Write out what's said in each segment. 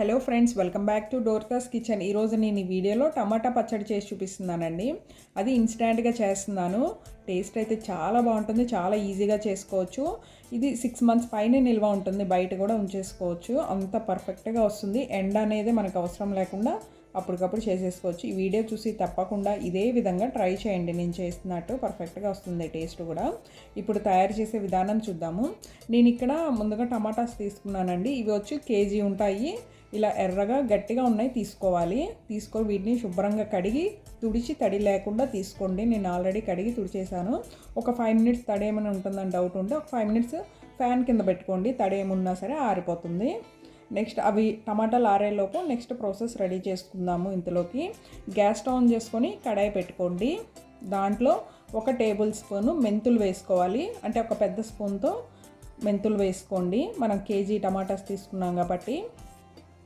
Hello friends welcome back to Dorcas kitchen. ఈరోజు నేను ఈ వీడియోలో టమాటా పచ్చడి చేసి చూపిస్తున్నానండి. అది ఇన్స్టాంట్గా చేస్తున్నాను. టేస్ట్ అయితే చాలా బాగుంటుంది చాలా ఈజీగా చేసుకోవచ్చు. ఇది సిక్స్ మంత్స్ పైన నిల్వ ఉంటుంది బయట కూడా ఉంచేసుకోవచ్చు. అంత పర్ఫెక్ట్గా వస్తుంది. ఎండ అనేది మనకు అవసరం లేకుండా అప్పటికప్పుడు చేసేసుకోవచ్చు. ఈ వీడియో చూసి తప్పకుండా ఇదే విధంగా ట్రై చేయండి. నేను చేస్తున్నట్టు పర్ఫెక్ట్గా వస్తుంది టేస్ట్ కూడా. ఇప్పుడు తయారు చేసే విధానం చూద్దాము. నేను ఇక్కడ ముందుగా టమాటాస్ తీసుకున్నానండి. ఇవి వచ్చి కేజీ ఉంటాయి. ఇలా ఎర్రగా గట్టిగా ఉన్నాయి తీసుకోవాలి. తీసుకొని వీటిని శుభ్రంగా కడిగి తుడిచి తడి లేకుండా తీసుకోండి. నేను ఆల్రెడీ కడిగి తుడిచేసాను ఒక ఫైవ్ మినిట్స్ తడి ఏమైనా ఉంటుందని డౌట్ ఉంటే ఒక ఫైవ్ మినిట్స్ ఫ్యాన్ కింద పెట్టుకోండి. తడి ఏమున్నా సరే ఆరిపోతుంది. నెక్స్ట్ అవి టమాటాలు ఆరేలోపు నెక్స్ట్ ప్రాసెస్ రెడీ చేసుకుందాము ఇంతలోకి. గ్యాస్ ఆన్ చేసుకొని కడాయి పెట్టుకోండి. దాంట్లో ఒక టేబుల్ స్పూన్ మెంతులు వేసుకోవాలి. అంటే ఒక పెద్ద స్పూన్తో మెంతులు వేసుకోండి. మనం కేజీ టమాటాస్ తీసుకున్నాం కాబట్టి.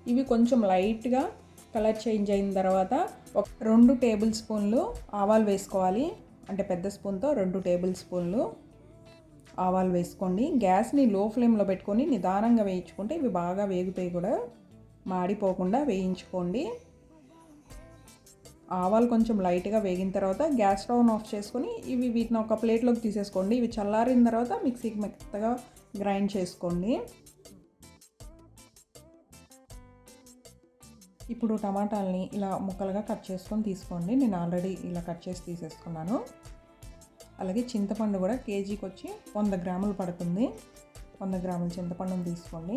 ఇవి కొంచెం లైట్గా కలర్ చేంజ్ అయిన తర్వాత ఒక రెండు టేబుల్ స్పూన్లు ఆవాలు వేసుకోవాలి. అంటే పెద్ద స్పూన్తో రెండు టేబుల్ స్పూన్లు ఆవాలు వేసుకోండి. గ్యాస్ని లో ఫ్లేమ్లో పెట్టుకొని నిదానంగా వేయించుకుంటే ఇవి బాగా వేగుతాయి కూడా మాడిపోకుండా వేయించుకోండి. ఆవాలు కొంచెం లైట్గా వేగిన తర్వాత గ్యాస్ స్టవ్ ఆఫ్ చేసుకొని ఇవి వీటిని ఒక ప్లేట్లోకి తీసేసుకోండి. ఇవి చల్లారిన తర్వాత మిక్సీకి మెత్తగా గ్రైండ్ చేసుకోండి. ఇప్పుడు టమాటాలని ఇలా ముక్కలుగా కట్ చేసుకొని తీసుకోండి. నేను ఆల్రెడీ ఇలా కట్ చేసి తీసేసుకున్నాను. అలాగే చింతపండు కూడా కేజీకి వచ్చి వంద గ్రాములు పడుతుంది. వంద గ్రాముల చింతపండుని తీసుకోండి.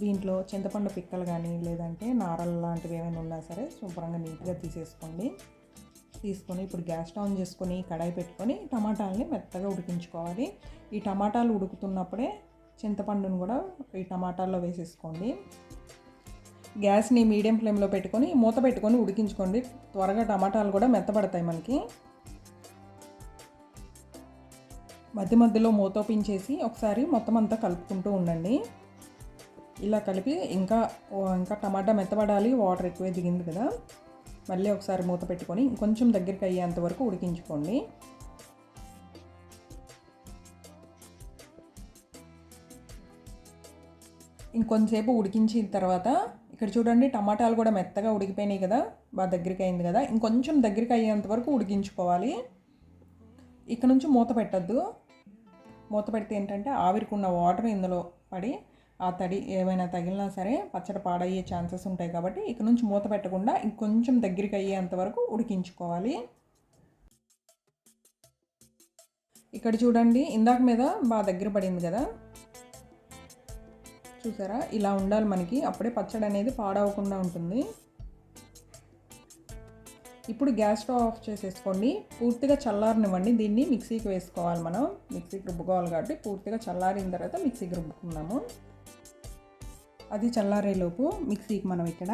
దీంట్లో చింతపండు పిక్కలు కానీ లేదంటే నారలు లాంటివి ఏమైనా ఉన్నా సరే శుభ్రంగా నీట్గా తీసేసుకోండి. తీసుకొని ఇప్పుడు గ్యాస్ ఆన్ చేసుకొని కడాయి పెట్టుకొని టమాటాలని మెత్తగా ఉడికించుకోవాలి. ఈ టమాటాలు ఉడుకుతున్నప్పుడే చింతపండును కూడా ఈ టమాటాల్లో వేసేసుకోండి. గ్యాస్ని మీడియం ఫ్లేమ్లో పెట్టుకొని మూత పెట్టుకొని ఉడికించుకోండి. త్వరగా టమాటాలు కూడా మెత్తబడతాయి మనకి. మధ్య మధ్యలో మూతోపించేసి ఒకసారి మొత్తం అంతా కలుపుకుంటూ ఉండండి. ఇలా కలిపి ఇంకా ఇంకా టమాటా మెత్తబడాలి వాటర్ ఎక్కువే దిగింది కదా. మళ్ళీ ఒకసారి మూత పెట్టుకొని ఇంకొంచెం దగ్గరికి అయ్యేంత వరకు ఉడికించుకోండి. ఇంకొంతసేపు ఉడికించిన తర్వాత ఇక్కడ చూడండి టమాటాలు కూడా మెత్తగా ఉడికిపోయినాయి కదా బాగా దగ్గరికి అయింది కదా. ఇంకొంచెం దగ్గరికి అయ్యేంత వరకు ఉడికించుకోవాలి. ఇక్కడ నుంచి మూత పెట్టద్దు. మూత పెడితే ఏంటంటే ఆవిరికున్న వాటర్ ఇందులో పడి ఆ తడి ఏమైనా తగిలినా సరే పచ్చడి పాడయ్యే ఛాన్సెస్ ఉంటాయి కాబట్టి ఇక్కడ నుంచి మూత పెట్టకుండా ఇంకొంచెం దగ్గరికి అయ్యేంత వరకు ఉడికించుకోవాలి. ఇక్కడ చూడండి ఇందాక మీద బాగా దగ్గర పడింది కదా చూసారా ఇలా ఉండాలి మనకి. అప్పుడే పచ్చడి అనేది పాడవకుండా ఉంటుంది. ఇప్పుడు గ్యాస్ స్టవ్ ఆఫ్ చేసేసుకోండి. పూర్తిగా చల్లారనివ్వండి. దీన్ని మిక్సీకి వేసుకోవాలి మనం. మిక్సీకి రుబ్బుకోవాలి కాబట్టి పూర్తిగా చల్లారిన తర్వాత మిక్సీకి రుబ్బుకున్నాము అది చల్లారేలోపు మిక్సీకి మనం ఇక్కడ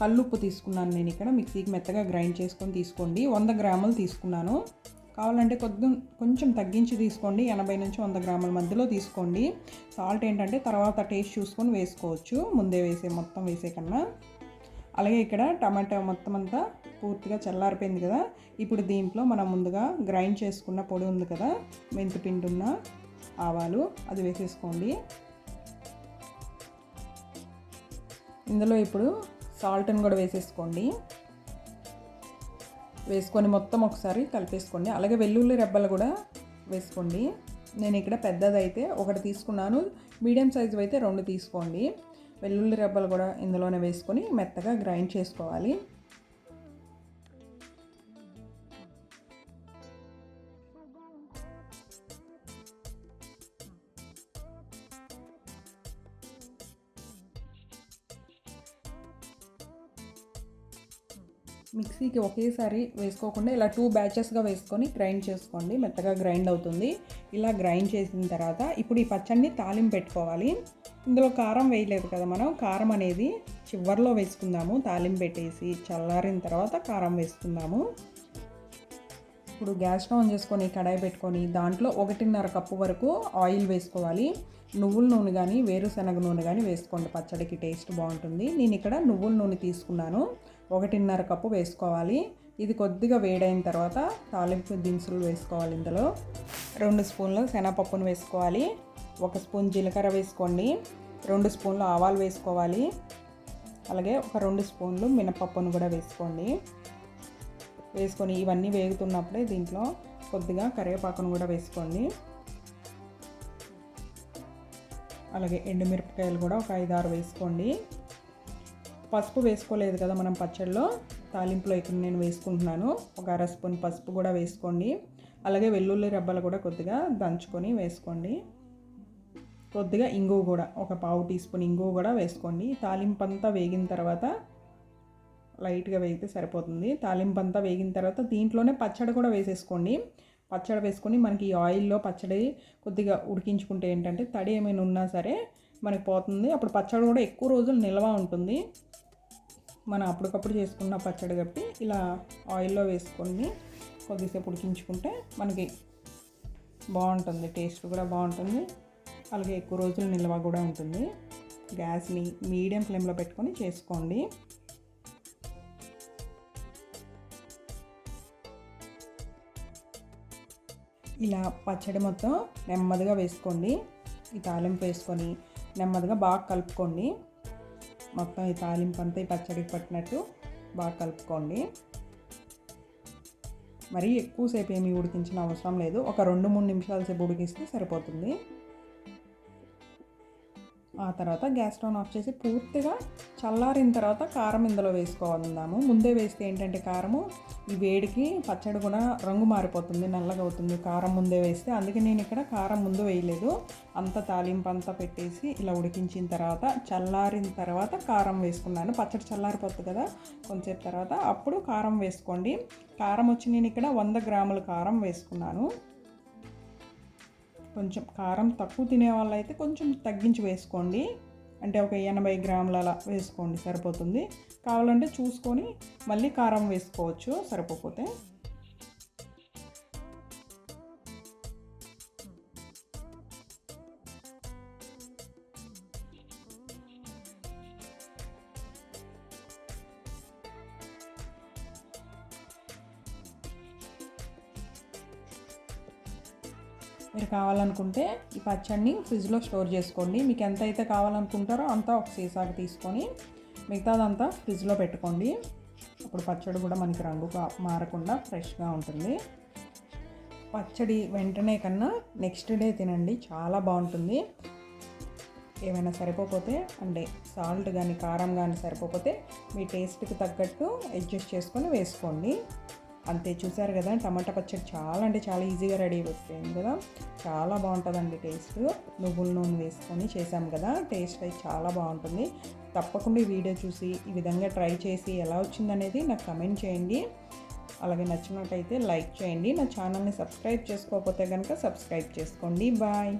కల్లుప్పు తీసుకున్నాను నేను ఇక్కడ. మిక్సీకి మెత్తగా గ్రైండ్ చేసుకొని తీసుకోండి. వంద గ్రాములు తీసుకున్నాను. కావాలంటే కొద్ది కొంచెం తగ్గించి తీసుకోండి. ఎనభై నుంచి వంద గ్రాముల మధ్యలో తీసుకోండి. సాల్ట్ ఏంటంటే తర్వాత టేస్ట్ చూసుకొని వేసుకోవచ్చు. ముందే వేసే మొత్తం వేసే కన్నా. అలాగే ఇక్కడ టమాటా మొత్తం అంతా పూర్తిగా చల్లారిపోయింది కదా. ఇప్పుడు దీంట్లో మనం ముందుగా గ్రైండ్ చేసుకున్న పొడి ఉంది కదా. మెంతి పిండి ఉన్న ఆవాలు అది వేసేసుకోండి. ఇందులో ఇప్పుడు సాల్ట్ని కూడా వేసేసుకోండి. వేసుకొని మొత్తం ఒకసారి కలిపేసుకోండి. అలాగే వెల్లుల్లి రెబ్బలు కూడా వేసుకోండి. నేను ఇక్కడ పెద్దదైతే ఒకటి తీసుకున్నాను. మీడియం సైజు అయితే రెండు తీసుకోండి. వెల్లుల్లి రెబ్బలు కూడా ఇందులోనే వేసుకొని మెత్తగా గ్రైండ్ చేసుకోవాలి. మిక్సీకి ఒకేసారి వేసుకోకుండా ఇలా టూ బ్యాచెస్గా వేసుకొని గ్రైండ్ చేసుకోండి. మెత్తగా గ్రైండ్ అవుతుంది. ఇలా గ్రైండ్ చేసిన తర్వాత ఇప్పుడు ఈ పచ్చడిని తాలింపు పెట్టుకోవాలి. ఇందులో కారం వేయలేదు కదా మనం. కారం అనేది చివరిలో వేసుకుందాము. తాలింపు పెట్టేసి చల్లారిన తర్వాత కారం వేసుకుందాము. ఇప్పుడు గ్యాస్ ఆన్ చేసుకొని కడాయి పెట్టుకొని దాంట్లో ఒకటిన్నర కప్పు వరకు ఆయిల్ వేసుకోవాలి. నువ్వుల నూనె కానీ వేరుశనగ నూనె కానీ వేసుకోండి. పచ్చడికి టేస్ట్ బాగుంటుంది. నేను ఇక్కడ నువ్వుల నూనె తీసుకున్నాను. ఒకటిన్నర కప్పు వేసుకోవాలి. ఇది కొద్దిగా వేడైన తర్వాత తాలింపు దినుసులు వేసుకోవాలి ఇందులో. రెండు స్పూన్లు శనగపప్పును వేసుకోవాలి. ఒక స్పూన్ జీలకర్ర వేసుకోండి. రెండు స్పూన్లు ఆవాలు వేసుకోవాలి. అలాగే ఒక రెండు స్పూన్లు మినపప్పును కూడా వేసుకోండి. వేసుకొని ఇవన్నీ వేగుతున్నప్పుడే దీంట్లో కొద్దిగా కరివేపాకును కూడా వేసుకోండి. అలాగే ఎండుమిరపకాయలు కూడా ఒక ఐదు ఆరు వేసుకోండి. పసుపు వేసుకోలేదు కదా మనం పచ్చడిలో తాలింపులో ఇక్కడ నేను వేసుకుంటున్నాను. ఒక అర స్పూన్ పసుపు కూడా వేసుకోండి. అలాగే వెల్లుల్లి రెబ్బలు కూడా కొద్దిగా దంచుకొని వేసుకోండి. కొద్దిగా ఇంగువ కూడా ఒక పావు టీ స్పూన్ ఇంగువ కూడా వేసుకోండి. తాలింపు అంతా వేగిన తర్వాత లైట్గా వేగితే సరిపోతుంది. తాలింపు అంతా వేగిన తర్వాత దీంట్లోనే పచ్చడి కూడా వేసేసుకోండి. పచ్చడి వేసుకొని మనకి ఈ ఆయిల్లో పచ్చడి కొద్దిగా ఉడికించుకుంటే ఏంటంటే తడి ఏమైనా ఉన్నా సరే మనకి పోతుంది. అప్పుడు పచ్చడి కూడా ఎక్కువ రోజులు నిల్వ ఉంటుంది. మనం అప్పటికప్పుడు చేసుకున్న పచ్చడి కప్పి ఇలా ఆయిల్లో వేసుకొని కొద్దిసేపు ఉడికించుకుంటే మనకి బాగుంటుంది. టేస్ట్ కూడా బాగుంటుంది. అలాగే ఎక్కువ రోజులు నిల్వ కూడా ఉంటుంది. గ్యాస్ని మీడియం ఫ్లేమ్లో పెట్టుకొని చేసుకోండి. ఇలా పచ్చడి మొత్తం నెమ్మదిగా వేసుకోండి. ఈ తాలింపు వేసుకొని నెమ్మదిగా బాగా కలుపుకోండి. మొత్తం ఈ తాలింపు అంతా ఈ పచ్చడికి పట్టినట్టు బాగా కలుపుకోండి. మరీ ఎక్కువసేపు ఏమి ఉడికించిన అవసరం లేదు. ఒక రెండు మూడు నిమిషాల సేపు ఉడికిస్తే సరిపోతుంది. ఆ తర్వాత గ్యాస్ స్టవ్ ఆఫ్ చేసి పూర్తిగా చల్లారిన తర్వాత కారం ఇందులో వేసుకోవాలన్నాము ముందే వేస్తే ఏంటంటే కారము ఈ వేడికి పచ్చడి కూడా రంగు మారిపోతుంది నల్లగా అవుతుంది. కారం ముందే వేస్తే అందుకే నేను ఇక్కడ కారం ముందు వేయలేదు. అంత తాలింపు అంతా పెట్టేసి ఇలా ఉడికించిన తర్వాత చల్లారిన తర్వాత కారం వేసుకున్నాను. పచ్చడి చల్లారిపోతుంది కదా కొంచెంసేపు తర్వాత. అప్పుడు కారం వేసుకోండి. కారం వచ్చి నేను ఇక్కడ వంద గ్రాముల కారం వేసుకున్నాను. కొంచెం కారం తక్కువ తినే వాళ్ళైతే కొంచెం తగ్గించి వేసుకోండి. అంటే ఒక ఎనభై గ్రాముల అలా వేసుకోండి సరిపోతుంది. కావాలంటే చూసుకొని మళ్ళీ కారం వేసుకోవచ్చు సరిపోతే మీరు కావాలనుకుంటే ఈ పచ్చడిని ఫ్రిడ్జ్లో స్టోర్ చేసుకోండి. మీకు ఎంత అయితే కావాలనుకుంటారో అంతా ఒక సీసాకి తీసుకొని మిగతాదంతా ఫ్రిడ్జ్లో పెట్టుకోండి. అప్పుడు పచ్చడి కూడా మనకి రంగు మారకుండా ఫ్రెష్గా ఉంటుంది. పచ్చడి వెంటనే కన్నా నెక్స్ట్ డే తినండి. చాలా బాగుంటుంది. ఏమైనా సరిపోతే అంటే సాల్ట్ కానీ కారం కానీ సరిపోతే మీ టేస్ట్కి తగ్గట్టు అడ్జస్ట్ చేసుకొని వేసుకోండి. అంతే చూసారు కదా టమాటా పచ్చడి చాలా అంటే చాలా ఈజీగా రెడీ అయిపోయింది కదా. చాలా బాగుంటుందండి టేస్ట్. నువ్వుల నూనె వేసుకొని చేసాం కదా టేస్ట్ అయితే చాలా బాగుంటుంది. తప్పకుండా ఈ వీడియో చూసి ఈ విధంగా ట్రై చేసి ఎలా వచ్చిందనేది నాకు కమెంట్ చేయండి. అలాగే నచ్చినట్టయితే లైక్ చేయండి. నా ఛానల్ని సబ్స్క్రైబ్ చేసుకోకపోతే కనుక సబ్స్క్రైబ్ చేసుకోండి. బాయ్.